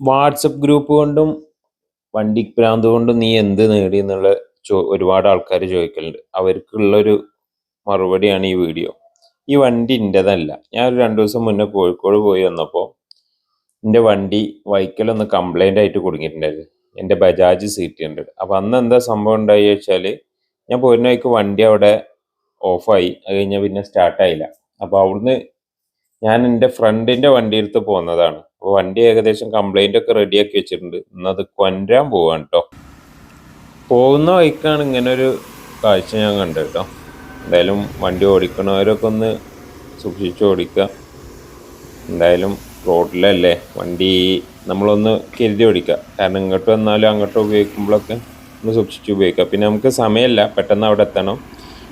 WhatsApp group കൊണ്ടും വണ്ടി ഭ്രാന്ത് കൊണ്ടും നീ എന്ത് നേടി എന്നുള്ള ഒരുപാട് ആൾക്കാർ ചോദിക്കലുണ്ട്. അവർക്കുള്ളൊരു മറുപടിയാണ് ഈ വീഡിയോ. ഈ വണ്ടി എന്റെതല്ല ഞാൻ ഒരു രണ്ടു ദിവസം മുന്നേ കോഴിക്കോട് പോയി വന്നപ്പോൾ എന്റെ വണ്ടി വൈക്കലൊന്ന് കംപ്ലൈന്റ് ആയിട്ട് കുടുങ്ങിയിട്ടുണ്ടായിരുന്നു. എന്റെ ബജാജ് സീറ്റ് ഉണ്ട് അപ്പം അന്ന് എന്താ സംഭവം ഉണ്ടായി വെച്ചാൽ ഞാൻ പോരുന്ന വഴിക്ക് വണ്ടി അവിടെ ഓഫായി. അത് കഴിഞ്ഞാൽ പിന്നെ സ്റ്റാർട്ടായില്ല അപ്പോൾ അവിടുന്ന് ഞാൻ എന്റെ ഫ്രണ്ടിന്റെ വണ്ടി എടുത്ത് പോകുന്നതാണ് അപ്പോൾ വണ്ടി ഏകദേശം കംപ്ലൈന്റ് ഒക്കെ റെഡിയാക്കി വെച്ചിട്ടുണ്ട്. ഇന്നത് കൊണ്ടുവരാൻ പോവാണ് കേട്ടോ പോകുന്ന വഴിക്കാണ് ഇങ്ങനെ ഒരു കാഴ്ച ഞാൻ കണ്ടത് കേട്ടോ എന്തായാലും വണ്ടി ഓടിക്കണവരൊക്കെ ഒന്ന് സൂക്ഷിച്ച് ഓടിക്കുക എന്തായാലും റോഡിലല്ലേ വണ്ടി നമ്മളൊന്ന് കരുതി ഓടിക്കുക കാരണം ഇങ്ങോട്ട് വന്നാലും അങ്ങോട്ട് ഉപയോഗിക്കുമ്പോഴൊക്കെ ഒന്ന് സൂക്ഷിച്ച് ഉപയോഗിക്കുക പിന്നെ നമുക്ക് സമയമല്ല പെട്ടെന്ന് അവിടെ എത്തണം.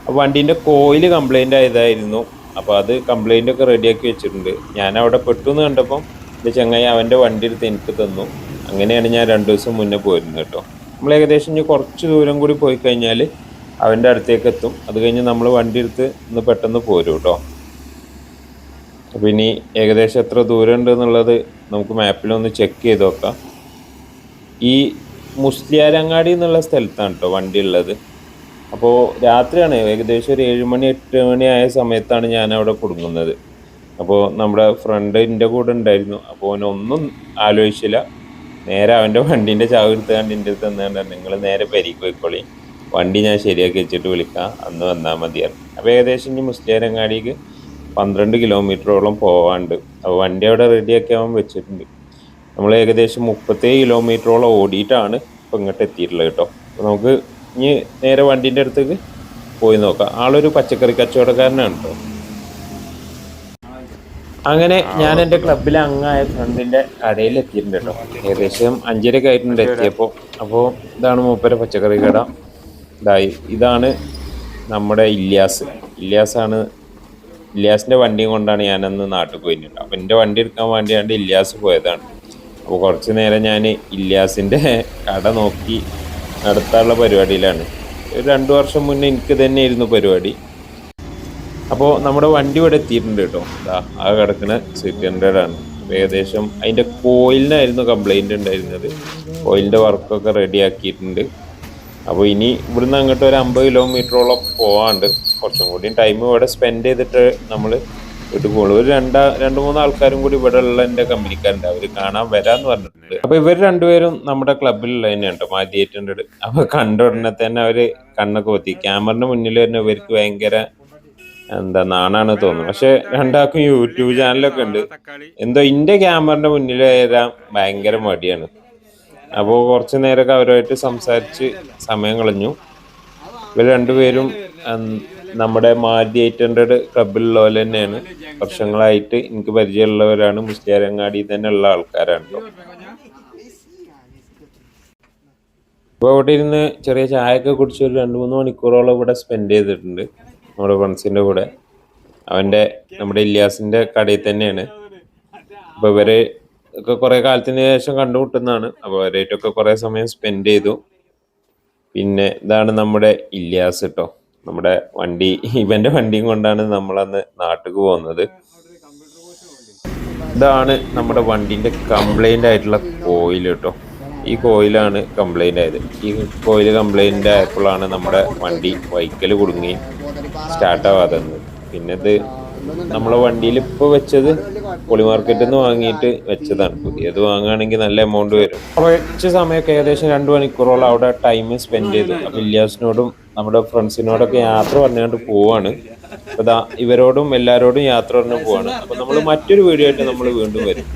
അപ്പോൾ വണ്ടീന്റെ കോയിൽ കംപ്ലൈന്റ് ആയതായിരുന്നു. അപ്പോൾ അത് കംപ്ലൈന്റ് ഒക്കെ റെഡിയാക്കി വെച്ചിട്ടുണ്ട്. ഞാൻ അവിടെ പെട്ടു എന്ന് കണ്ടപ്പോൾ എന്റെ ചങ്ങായി അവന്റെ വണ്ടി എടുത്ത് എനിക്ക് തന്നു. അങ്ങനെയാണ് ഞാൻ രണ്ട് ദിവസം മുന്നേ പോയിരുന്നത് കേട്ടോ. നമ്മൾ ഏകദേശം ഇനി കുറച്ച് ദൂരം കൂടി പോയി കഴിഞ്ഞാൽ അവന്റെ അടുത്തേക്ക് എത്തും. അത് കഴിഞ്ഞ് നമ്മൾ വണ്ടി എടുത്ത് ഇന്ന് പെട്ടെന്ന് പോരും കേട്ടോ. അപ്പോൾ ഇനി ഏകദേശം എത്ര ദൂരം ഉണ്ട് എന്നുള്ളത് നമുക്ക് മാപ്പിലൊന്ന് ചെക്ക് ചെയ്ത് നോക്കാം. ഈ മുസ്ലിയാരങ്ങാടി എന്നുള്ള സ്ഥലത്താണ് കേട്ടോ വണ്ടി ഉള്ളത്. അപ്പോൾ രാത്രിയാണ് ഏകദേശം ഒരു ഏഴ് മണി എട്ട് മണി ആയ സമയത്താണ് ഞാൻ അവിടെ കുടുങ്ങുന്നത്. അപ്പോൾ നമ്മുടെ ഫ്രണ്ട് എന്റെ കൂടെ ഉണ്ടായിരുന്നു. അപ്പോൾ അവനൊന്നും ആലോചിച്ചില്ല. നേരെ അവന്റെ വണ്ടീന്റെ ചാവ് എടുത്ത് കണ്ട് എന്റെ അടുത്ത് തന്നുകൊണ്ട് നിങ്ങൾ നേരെ പരിക്ക് പോയിക്കോളി. വണ്ടി ഞാൻ ശരിയാക്കി വെച്ചിട്ട് വിളിക്കാം. അന്ന് വന്നാൽ മതിയായിരുന്നു അപ്പോൾ ഏകദേശം ഇനി മുസ്ലിയാരങ്ങാടിക്ക് പന്ത്രണ്ട് കിലോമീറ്ററോളം പോവാണ്ട്. അപ്പോൾ വണ്ടി അവിടെ റെഡിയാക്കി അവൻ വെച്ചിട്ടുണ്ട്. നമ്മൾ ഏകദേശം മുപ്പത്തേഴ് കിലോമീറ്ററോളം ഓടിയിട്ടാണ് ഇപ്പം ഇങ്ങോട്ട് എത്തിയിട്ടുള്ളത് കേട്ടോ. അപ്പോൾ നമുക്ക് ഇനി നേരെ വണ്ടീന്റെ അടുത്തേക്ക് പോയി നോക്കാം. ആളൊരു പച്ചക്കറി കച്ചവടക്കാരനാണ് കേട്ടോ. അങ്ങനെ ഞാൻ എന്റെ ക്ലബിലെ അങ്ങായ ഫ്രണ്ടിന്റെ കടയിൽ എത്തിയിട്ടുണ്ട് കേട്ടോ. ഏകദേശം അഞ്ചരക്ക് ആയിട്ടുണ്ട് എത്തിയപ്പോൾ. അപ്പോൾ ഇതാണ് മൂപ്പര പച്ചക്കറി കട. ഇതായി. ഇതാണ് നമ്മുടെ ഇല്യാസ്. ആണ് ഇല്യാസിന്റെ വണ്ടിയും കൊണ്ടാണ് ഞാനന്ന് നാട്ടിൽ പോയിട്ടുണ്ട് അപ്പോൾ എന്റെ വണ്ടി എടുക്കാൻ വേണ്ടിയാണ്ട് ഇല്യാസ് പോയതാണ്. അപ്പോൾ കുറച്ച് നേരം ഞാൻ ഇല്യാസിന്റെ കട നോക്കി നടത്താനുള്ള പരിപാടിയിലാണ്. ഒരു രണ്ട് വർഷം മുന്നേ എനിക്ക് തന്നെയായിരുന്നു പരിപാടി. അപ്പോൾ നമ്മുടെ വണ്ടി ഇവിടെ എത്തിയിട്ടുണ്ട് കേട്ടോ. ഇതാ ആ കിടക്കുന്ന സിറ്റി ഹൺഡ്രഡ് ആണ് ഏകദേശം അതിന്റെ കോയിലിനായിരുന്നു കംപ്ലൈന്റ് ഉണ്ടായിരുന്നത്. കോയിലിന്റെ വർക്കൊക്കെ റെഡി ആക്കിയിട്ടുണ്ട്. അപ്പോൾ ഇനി ഇവിടുന്ന് അങ്ങോട്ട് ഒരു അമ്പത് കിലോമീറ്ററോളം പോകാണ്ട് കുറച്ചും കൂടി ടൈം ഇവിടെ സ്പെൻഡ് ചെയ്തിട്ട് നമ്മൾ വീട്ടിൽ പോകുള്ളൂ ഒരു രണ്ടാ രണ്ട് മൂന്ന് ആൾക്കാരും കൂടി ഇവിടെ ഉള്ള എന്റെ കമ്പനിക്കാരുണ്ട്. അവർ കാണാൻ വരാന്ന് പറഞ്ഞിട്ടുണ്ട്. അപ്പോൾ ഇവർ രണ്ടുപേരും നമ്മുടെ ക്ലബിലുള്ള തന്നെയാണ് കേട്ടോ മാറ്റി അപ്പോൾ കണ്ട ഉടനെ തന്നെ അവർ കണ്ണൊക്കെ പൊത്തി. ക്യാമറിന് മുന്നിൽ തന്നെ ഇവർക്ക് ഭയങ്കര എന്താ നാണാണ് തോന്നുന്നു പക്ഷെ രണ്ടാൾക്കും യൂട്യൂബ് ചാനലൊക്കെ ഉണ്ട്. എന്തോ ഇന്റെ ക്യാമറിന്റെ മുന്നിൽ വരാൻ ഭയങ്കര മടിയാണ്. അപ്പോൾ കുറച്ച് നേരമൊക്കെ അവരുമായിട്ട് സംസാരിച്ച് സമയം കളഞ്ഞു. ഇവർ രണ്ടുപേരും നമ്മുടെ മാരുതി എയ്റ്റ് ഹൺഡ്രഡ് ക്ലബിലുള്ള തന്നെയാണ്. വർഷങ്ങളായിട്ട് എനിക്ക് പരിചയമുള്ളവരാണ്. മുസ്ലിയാരങ്ങാടി തന്നെ ഉള്ള ആൾക്കാരാണ് ഇപ്പൊ ഇവിടെ ഇരുന്ന് ചെറിയ ചായയൊക്കെ കുടിച്ച് ഒരു രണ്ട് മൂന്ന് മണിക്കൂറോളം ഇവിടെ സ്പെൻഡ് ചെയ്തിട്ടുണ്ട്. നമ്മുടെ ഫ്രണ്ട്സിന്റെ കൂടെ. അവന്റെ നമ്മുടെ ഇല്യാസിന്റെ കടയിൽ തന്നെയാണ്. അപ്പോൾ ഇവർ ഒക്കെ കുറേ കാലത്തിന് ശേഷം കണ്ടുമുട്ടുന്നതാണ്. അപ്പോൾ അവരായിട്ടൊക്കെ കുറേ സമയം സ്പെൻഡ് ചെയ്തു. പിന്നെ ഇതാണ് നമ്മുടെ ഇല്യാസ് കേട്ടോ നമ്മുടെ വണ്ടി ഇവന്റെ വണ്ടിയും കൊണ്ടാണ് നമ്മളന്ന് നാട്ടിലേക്ക് പോകുന്നത്. ഇതാണ് നമ്മുടെ വണ്ടിന്റെ കംപ്ലൈന്റ് ആയിട്ടുള്ള കോയിൽ കേട്ടോ ഈ കോയിലാണ് കംപ്ലൈന്റ് ആയത്. ഈ കോയിൽ കംപ്ലൈന്റ് ആയപ്പോഴാണ് നമ്മുടെ വണ്ടി വൈക്കൽ കുടുങ്ങി. സ്റ്റാർട്ട് ആവാതെ. പിന്നെ ഇത് നമ്മളെ വണ്ടിയിൽ ഇപ്പൊ വെച്ചത് പൊളി മാർക്കറ്റിൽ നിന്ന് വാങ്ങിയിട്ട് വെച്ചതാണ്. പുതിയത് വാങ്ങുകയാണെങ്കിൽ നല്ല എമൗണ്ട് വരും. കുറച്ച് സമയമൊക്കെ ഏകദേശം രണ്ട് മണിക്കൂറോളം അവിടെ ടൈം സ്പെൻഡ് ചെയ്തു. വില്യാസിനോടും നമ്മുടെ ഫ്രണ്ട്സിനോടൊക്കെ യാത്ര പറഞ്ഞുകൊണ്ട് പോവാണ്. ഇവരോടും എല്ലാവരോടും യാത്ര പറഞ്ഞു പോവാണ്. അപ്പോൾ നമ്മൾ മറ്റൊരു വീഡിയോ ആയിട്ട് നമ്മൾ വീണ്ടും വരും.